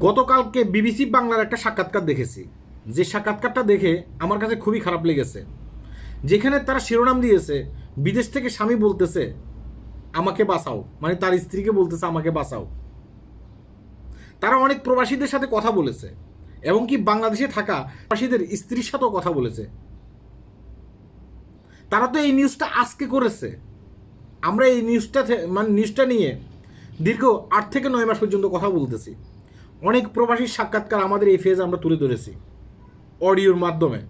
গতকালকে বিবিসি বাংলার একটা সাক্ষাৎকার দেখেছি। যে সাক্ষাৎকারটা দেখে আমার কাছে খুবই খারাপ লেগেছে। যেখানে তারা শিরোনাম দিয়েছে, বিদেশ থেকে স্বামী বলতেছে, আমাকে বাঁচাও। মানে তার স্ত্রীকে বলতেছে, আমাকে বাঁচাও। তারা অনেক প্রবাসীদের সাথে কথা বলেছে এবং কি বাংলাদেশে থাকা প্রবাসীদের স্ত্রীর সাথেও কথা বলেছে। তারা তো এই নিউজটা আজকে করেছে। আমরা এই নিউজটা মানে নিউজটা নিয়ে দীর্ঘ আট থেকে নয় মাস পর্যন্ত কথা বলতেছি। অনেক প্রবাসীর সাক্ষাৎকার আমাদের এই ফেজ আমরা তুলে ধরেছি অডিওর মাধ্যমে,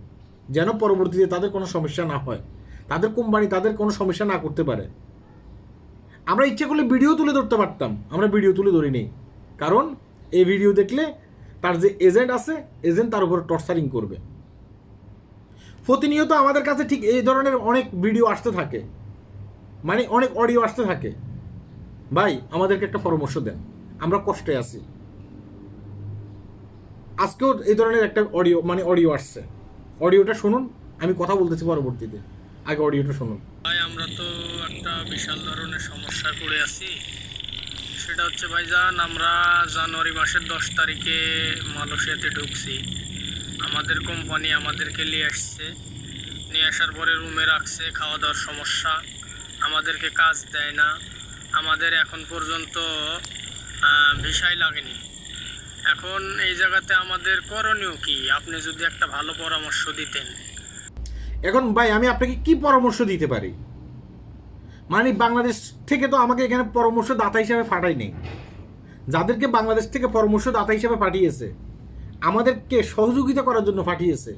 যেন পরবর্তীতে তাদের কোনো সমস্যা না হয়, তাদের কোম্পানি তাদের কোনো সমস্যা না করতে পারে। আমরা ইচ্ছে করলে ভিডিও তুলে ধরতে পারতাম, আমরা ভিডিও তুলে ধরিনি। কারণ এই ভিডিও দেখলে তার যে এজেন্ট আছে এজেন্ট তার উপর টর্চারিং করবে। প্রতিনিয়ত আমাদের কাছে ঠিক এই ধরনের অনেক ভিডিও আসতে থাকে। মানে অনেক অডিও আসতে থাকে। ভাই, আমাদেরকে একটা পরামর্শ দেন। আমরা কষ্টে আছি। আজকেও এই ধরনের একটা অডিও মানে অডিও আসছে। অডিওটা শুনুন, আমি কথা বলতেছি পরবর্তীতে। আগে অডিওটা শুনুন। ভাই, আমরা তো একটা বিশাল ধরনের সমস্যায় পড়ে আছি। সেটা হচ্ছে ভাই ভাইজান আমরা জানুয়ারি মাসের দশ তারিখে মালয়েশিয়াতে ঢুকছি। আমাদের কোম্পানি আমাদেরকে নিয়ে আসছে। নিয়ে আসার পরে রুমে রাখছে খাওয়া দাওয়ার সমস্যা। আমাদেরকে কাজ দেয় না। আমাদের এখন পর্যন্ত ভিসাই লাগেনি। এখন এই জায়গাতে আমাদের করণীয় কি? আপনি যদি একটা ভালো পরামর্শ দিতেন। এখন ভাই, আমি আপনাকে কি পরামর্শ দিতে পারি? মানে বাংলাদেশ থেকে তো আমাকে এখানে পরামর্শ দাতা হিসাবে ফাটাই নেই। যাদেরকে বাংলাদেশ থেকে পরামর্শ দাতা হিসাবে পাঠিয়েছে, আমাদেরকে সহযোগিতা করার জন্য পাঠিয়েছে,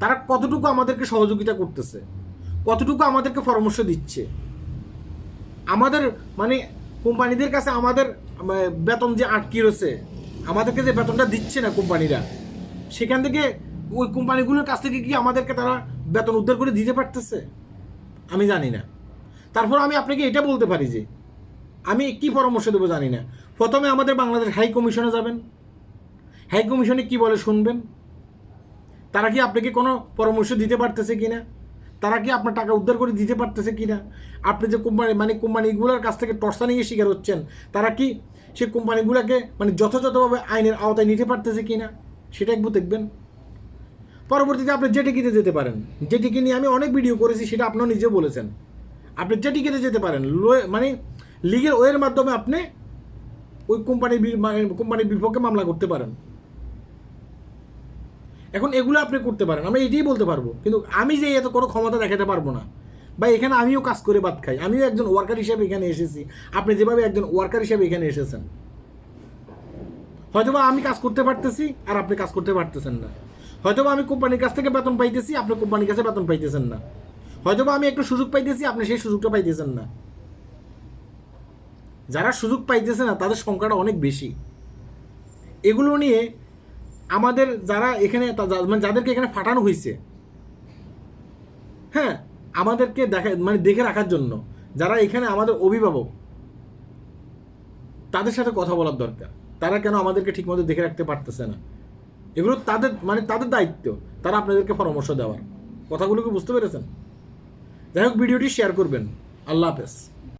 তারা কতটুকু আমাদেরকে সহযোগিতা করতেছে, কতটুকু আমাদেরকে পরামর্শ দিচ্ছে? আমাদের মানে কোম্পানিদের কাছে আমাদের বেতন যে আটকে রয়েছে আমাদেরকে যে বেতনটা দিচ্ছে না কোম্পানিরা, সেখান থেকে ওই কোম্পানিগুলোর কাছ থেকে কি আমাদেরকে তারা বেতন উদ্ধার করে দিতে পারতেছে? আমি জানি না। তারপর আমি আপনাকে এটা বলতে পারি যে, আমি কি পরামর্শ দেবো জানি না। প্রথমে আমাদের বাংলাদেশ হাই কমিশনে যাবেন। হাই কমিশনে কি বলে শুনবেন? তারা কি আপনাকে কোনো পরামর্শ দিতে পারতেছে কি না তারা কি আপনার টাকা উদ্ধার করে দিতে পারতেছে কি না আপনি যে কোম্পানি মানে কোম্পানিগুলোর কাছ থেকে টর্চা নিয়ে শিকার হচ্ছেন, তারা কি সেই কোম্পানিগুলোকে মানে যথাযথভাবে আইনের আওতায় নিতে পারতেছে কিনা, সেটা একটু দেখবেন। পরবর্তীতে আপনি জেটিকিতে যেতে পারেন। জেটিকে নিয়ে আমি অনেক ভিডিও করেছি, সেটা আপনিও নিজে বলেছেন। আপনি জেটিকিতে যেতে পারেন। মানে লিগের ওয়ের মাধ্যমে আপনি ওই কোম্পানির মানে কোম্পানির বিপক্ষে মামলা করতে পারেন। এখন এগুলো আপনি করতে পারেন। আমরা এটাই বলতে পারব। কিন্তু আমি যে এত কোনো ক্ষমতা দেখাতে পারব না। বা এখানে আমিও কাজ করে বাদ খাই। আমিও একজন ওয়ার্কার হিসেবে এখানে এসেছি। আপনি যেভাবে একজন ওয়ার্কার হিসেবে এখানে এসেছেন। হয়তোবা আমি কাজ করতে পারতেছি আর আপনি কাজ করতে পারতেছেন না। হয়তোবা আমি কোম্পানির কাছ থেকে বেতন পাইতেছি, আপনি কোম্পানির কাছে বেতন পাইতেছেন না। হয়তোবা আমি একটু সুযোগ পাইতেছি, আপনি সেই সুযোগটা পাইতেছেন না। যারা সুযোগ পাইতেছে না, তাদের সংখ্যাটা অনেক বেশি। এগুলো নিয়ে আমাদের যারা এখানে মানে যাদেরকে এখানে ফাটানো হয়েছে হ্যাঁ আমাদেরকে দেখা মানে দেখে রাখার জন্য, যারা এখানে আমাদের অভিভাবক, তাদের সাথে কথা বলার দরকার। তারা কেন আমাদেরকে ঠিক মতো দেখে রাখতে পারতেছে না? এগুলো তাদের মানে তাদের দায়িত্ব, তারা আপনাদেরকে পরামর্শ দেওয়ার। কথাগুলো কি বুঝতে পেরেছেন? যাই হোক, ভিডিওটি শেয়ার করবেন। আল্লাহ হাফেজ।